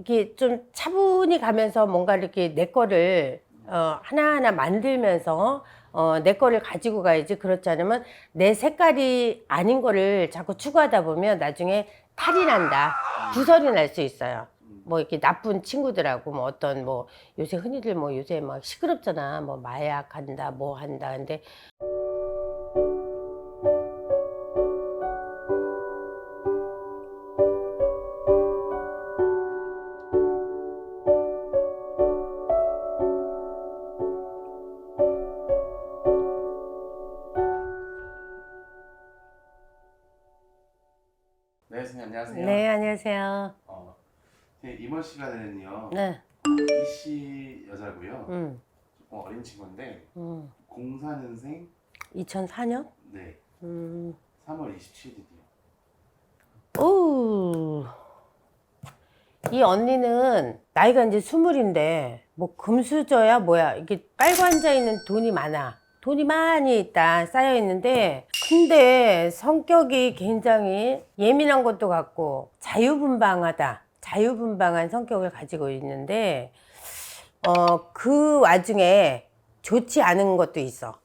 이게 좀 차분히 가면서 뭔가 이렇게 내 거를 어, 하나하나 만들면서 어, 내 거를 가지고 가야지 그렇지 않으면 내 색깔이 아닌 거를 자꾸 추구하다 보면 나중에 탈이 난다. 구설이 날 수 있어요. 뭐 이렇게 나쁜 친구들하고 뭐 어떤 뭐 요새 흔히들 뭐 요새 막 시끄럽잖아. 뭐 마약 한다, 뭐 한다. 근데 네, 선생님 안녕하세요. 네, 안녕하세요. 어, 네, 이번 시간에는요. 네. 이씨 여자고요. 음. 조금 어린 친구인데 음. 04년생 2004년? 네, 음. 3월 27일이요. 오. 이 언니는 나이가 이제 스물인데 뭐 금수저야 뭐야 이게 깔고 앉아 있는 돈이 많아 돈이 많이 있다 쌓여 있는데 근데 성격이 굉장히 예민한 것도 같고 자유분방하다 자유분방한 성격을 가지고 있는데 어 그 와중에 좋지 않은 것도 있어.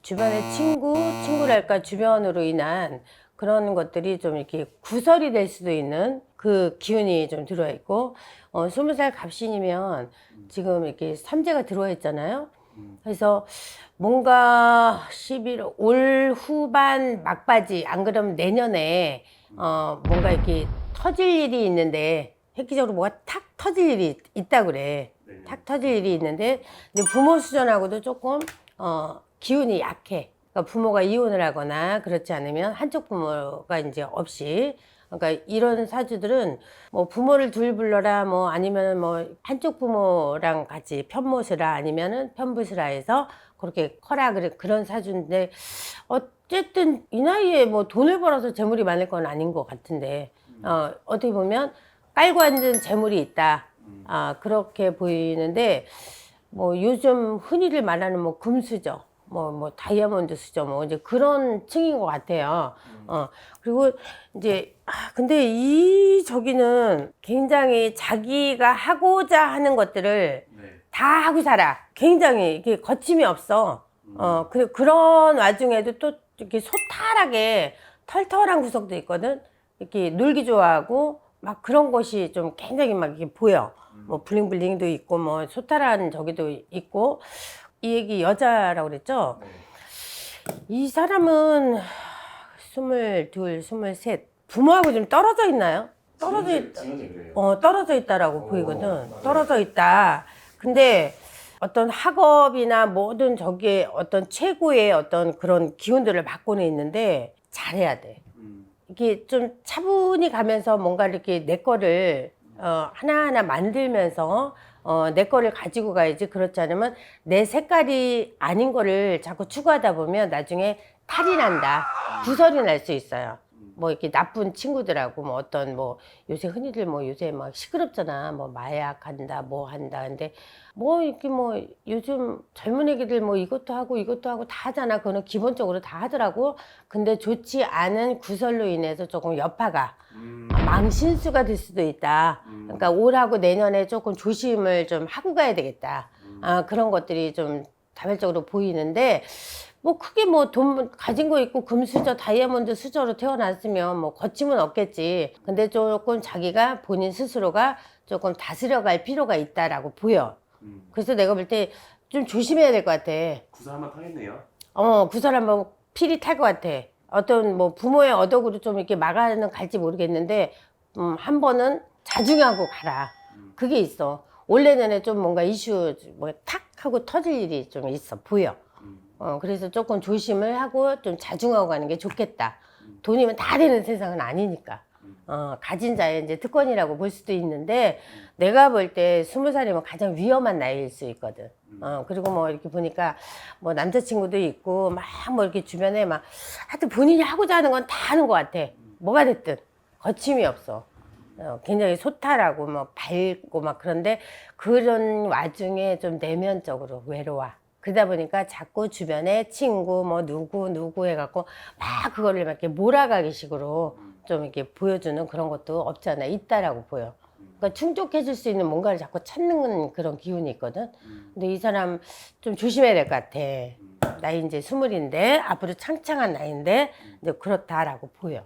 주변의 친구, 친구랄까 주변으로 인한 그런 것들이 좀 이렇게 구설이 될 수도 있는 그 기운이 좀 들어와 있고, 어, 스무 살 갑신이면 지금 이렇게 삼재가 들어와 있잖아요. 음. 그래서 뭔가 11월, 올 후반 막바지, 안 그러면 내년에, 어, 뭔가 이렇게 터질 일이 있는데, 획기적으로 뭐가 탁 터질 일이 있다 그래. 네. 탁 터질 일이 있는데 근데 부모 수전하고도 조금 어, 기운이 약해. 그러니까 부모가 이혼을 하거나 그렇지 않으면 한쪽 부모가 이제 없이 그러니까 이런 사주들은 뭐 부모를 둘 불러라 뭐 아니면 뭐 한쪽 부모랑 같이 편모시라 아니면은 편부시라 해서 그렇게 커라 그래 그런 사주인데 어쨌든 이 나이에 뭐 돈을 벌어서 재물이 많을 건 아닌 것 같은데 어 어떻게 보면 깔고 앉은 재물이 있다. 음. 아, 그렇게 보이는데, 뭐, 요즘 흔히들 말하는 뭐, 금수저, 뭐, 뭐, 다이아몬드 수저, 뭐, 이제 그런 층인 것 같아요. 어, 그리고 이제, 아, 근데 이 저기는 굉장히 자기가 하고자 하는 것들을 네. 다 하고 살아. 굉장히 이게 거침이 없어. 어, 그, 그런 와중에도 또 이렇게 소탈하게 털털한 구석도 있거든. 이렇게 놀기 좋아하고 막 그런 것이 좀 굉장히 막 이렇게 보여. 뭐 블링블링도 있고 뭐 소탈한 저기도 있고 이 얘기 여자라고 그랬죠. 네. 이 사람은 스물둘, 스물셋 부모하고 좀 떨어져 있나요? 떨어져 있, 지금 현재 그래요. 어, 떨어져 있다라고 오, 보이거든. 맞아요. 떨어져 있다. 근데 어떤 학업이나 모든 저기에 어떤 최고의 어떤 그런 기운들을 받고는 있는데 잘해야 돼. 음. 이게 좀 차분히 가면서 뭔가 이렇게 내 거를 어, 하나하나 만들면서 어, 내 거를 가지고 가야지 그렇지 않으면 내 색깔이 아닌 거를 자꾸 추구하다 보면 나중에 탈이 난다. 구설이 날 수 있어요. 뭐 이렇게 나쁜 친구들하고 뭐 어떤 뭐 요새 흔히들 뭐 요새 막 시끄럽잖아. 뭐 마약 한다, 뭐 한다. 근데 뭐 이렇게 뭐 요즘 젊은 애기들 뭐 이것도 하고 이것도 하고 다 하잖아. 그거는 기본적으로 다 하더라고. 근데 좋지 않은 구설로 인해서 조금 여파가 음. 망신수가 될 수도 있다. 음. 그러니까 올하고 내년에 조금 조심을 좀 하고 가야 되겠다. 아, 그런 것들이 좀 다발적으로 보이는데 뭐 크게 뭐 돈 가진 거 있고 금수저 다이아몬드 수저로 태어났으면 뭐 거침은 없겠지. 근데 조금 자기가 본인 스스로가 조금 다스려갈 필요가 있다라고 보여. 음. 그래서 내가 볼 때 좀 조심해야 될 것 같아. 구사 한번 타겠네요. 어, 그 사람 뭐 필이 탈 것 같아. 어떤 뭐 부모의 어덕으로 좀 이렇게 막아는 갈지 모르겠는데, 음, 한 번은 자중하고 가라. 그게 있어. 올 내년에 좀 뭔가 이슈 뭐탁 하고 터질 일이 좀 있어 보여. 음. 어, 그래서 조금 조심을 하고 좀 자중하고 가는 게 좋겠다. 돈이면 다 되는 세상은 아니니까. 어, 가진 자의 이제 특권이라고 볼 수도 있는데, 내가 볼 때 스무 살이면 가장 위험한 나이일 수 있거든. 어, 그리고 뭐 이렇게 보니까 뭐 남자친구도 있고, 막 뭐 이렇게 주변에 막, 하여튼 본인이 하고자 하는 건 다 하는 것 같아. 뭐가 됐든. 거침이 없어. 어, 굉장히 소탈하고 뭐 밝고 막 그런데 그런 와중에 좀 내면적으로 외로워. 그러다 보니까 자꾸 주변에 친구 뭐 누구 누구 해갖고 막 그거를 막 이렇게 몰아가기 식으로 좀 이렇게 보여주는 그런 것도 없지 않아 있다라고 보여. 그러니까 충족해줄 수 있는 뭔가를 자꾸 찾는 그런 기운이 있거든. 근데 이 사람 좀 조심해야 될 것 같아. 나이 이제 스물인데 앞으로 창창한 나이인데 이제 그렇다라고 보여.